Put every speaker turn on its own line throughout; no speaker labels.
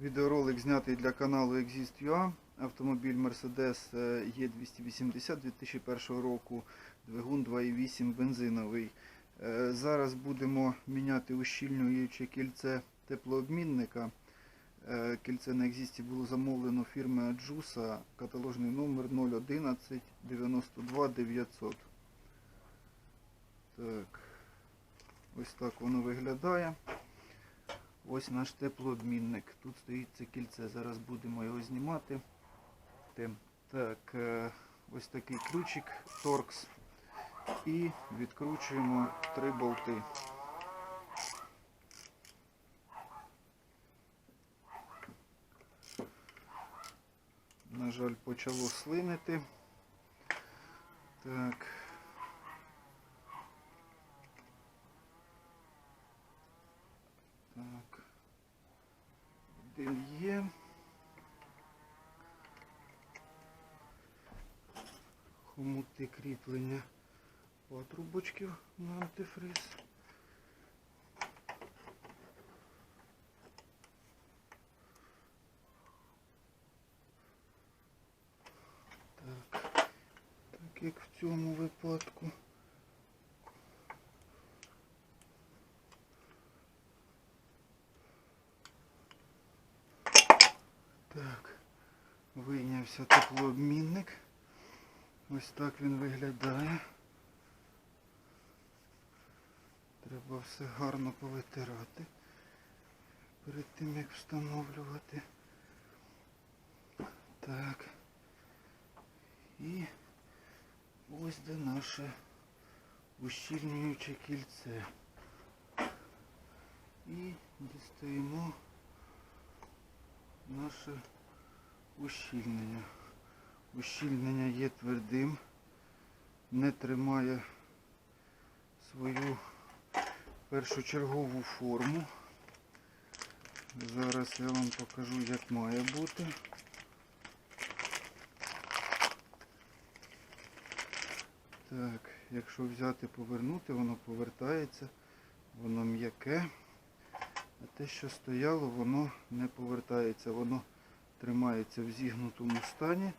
Відеоролик знятий для каналу Exist.ua. Автомобіль Mercedes E280 2001 року, двигун 2.8 бензиновий. Е, Зараз будемо міняти ущільнююче кільце теплообмінника. Е, Кільце на Exist було замовлено фірми Аджуса, каталожний номер 011 92 900. Так, ось так воно виглядає. Ось наш теплообмінник. Тут стоїть це кільце, зараз будемо його знімати. Так, е, ось такий ключик Торкс. І відкручуємо три болти. На жаль, почало слинити. Так. Так. Один є. Хомути кріплення патрубочків на антифриз. Так. Так як в цьому випадку. Так, вийнявся теплообмінник. Ось так він виглядає. Треба все гарно повитирати перед тим як встановлювати. Так. І ось де наше ущільнююче кільце. І дістаємо наше ущільнення. Ущільнення є твердим, не тримає свою першочергову форму. Зараз я вам покажу, як має бути. Так, якщо взяти повернути, воно повертається, воно м'яке. А те, що стояло, воно не повертається, воно тримається в зігнутому стані,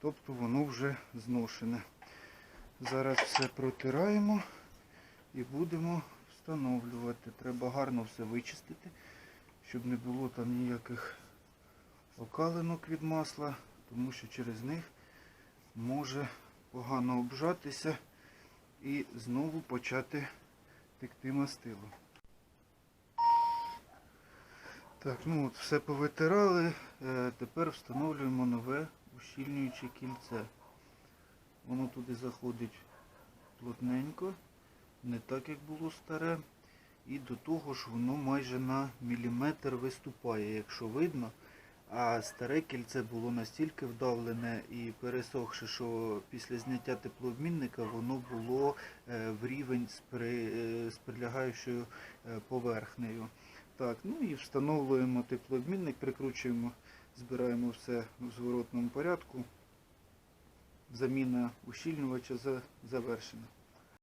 тобто воно вже зношене. Зараз все протираємо і будемо встановлювати. Треба гарно все вичистити, щоб не було там ніяких окалинок від масла, тому що через них може погано обжатися і знову почати текти мастило. Так, ну от все повитирали. Е, Тепер встановлюємо нове ущільнююче кільце. Воно туди заходить плотненько, не так як було старе. І до того ж воно майже на міліметр виступає, якщо видно. А старе кільце було настільки вдавлене і пересохше, що після зняття теплообмінника воно було е, в рівень з, е, прилягаючою поверхнею. Так, ну і встановлюємо теплообмінник, прикручуємо, збираємо все в зворотному порядку. Заміна ущільнювача завершена.